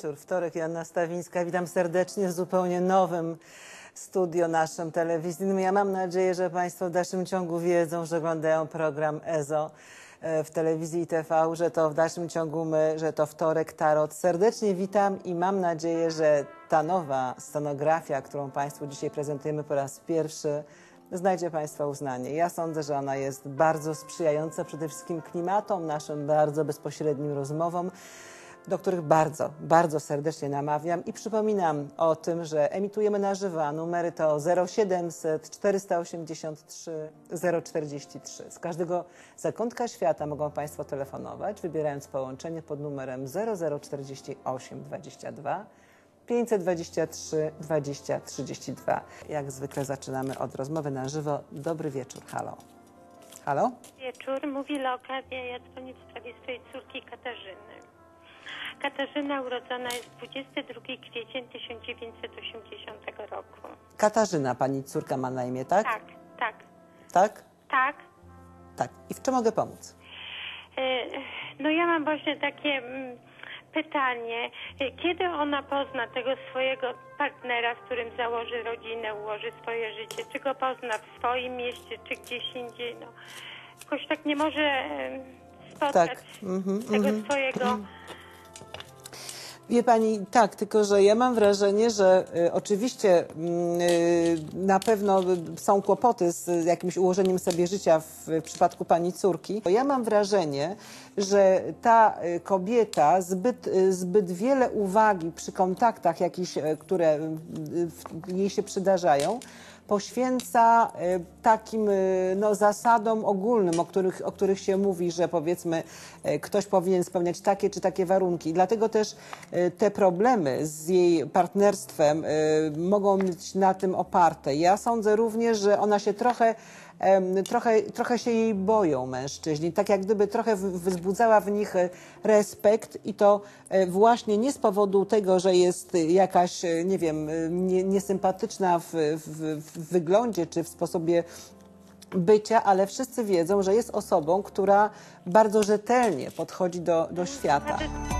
wieczór, wtorek, Joanna Stawińska. Witam serdecznie w zupełnie nowym studio naszym telewizyjnym. Ja mam nadzieję, że Państwo w dalszym ciągu wiedzą, że oglądają program EZO e, w telewizji TV, że to w dalszym ciągu my, że to wtorek Tarot. Serdecznie witam i mam nadzieję, że ta nowa scenografia, którą Państwu dzisiaj prezentujemy po raz pierwszy, znajdzie Państwa uznanie. Ja sądzę, że ona jest bardzo sprzyjająca przede wszystkim klimatom, naszym bardzo bezpośrednim rozmowom, do których bardzo, bardzo serdecznie namawiam i przypominam o tym, że emitujemy na żywo, numery to 0700 483 043. Z każdego zakątka świata mogą Państwo telefonować, wybierając połączenie pod numerem 0048 22 523 20 32. Jak zwykle zaczynamy od rozmowy na żywo. Dobry wieczór, halo. Halo? Wieczór, mówi Leokadia, ja dzwonię w sprawie swojej córki Katarzyny. Katarzyna urodzona jest 22 kwiecień 1980 roku. Katarzyna, pani córka ma na imię, tak? Tak, tak, Tak? tak. Tak. I w czym mogę pomóc? E, No ja mam właśnie takie mm, pytanie. E, Kiedy ona pozna tego swojego partnera, z którym założy rodzinę, ułoży swoje życie? Czy go pozna w swoim mieście, czy gdzieś indziej? No, jakoś tak nie może spotkać Tak. Mhm, tego swojego... Wie pani, tak, tylko że ja mam wrażenie, że y, oczywiście mm, y, na pewno są kłopoty z jakimś ułożeniem sobie życia w, w przypadku pani córki. Ja mam wrażenie, że ta y, kobieta zbyt, y, zbyt wiele uwagi przy kontaktach jakichś, y, które jej się przydarzają, poświęca y, takim y, no, zasadom ogólnym, o których, o których się mówi, że powiedzmy y, ktoś powinien spełniać takie czy takie warunki. Dlatego też te problemy z jej partnerstwem mogą być na tym oparte. Ja sądzę również, że ona się trochę trochę, trochę się jej boją mężczyźni, tak jak gdyby trochę wzbudzała w nich e, respekt i to e, właśnie nie z powodu tego, że jest jakaś, e, nie wiem, nie, niesympatyczna w, w, w wyglądzie czy w sposobie bycia, ale wszyscy wiedzą, że jest osobą, która bardzo rzetelnie podchodzi do, do świata. Znaczy,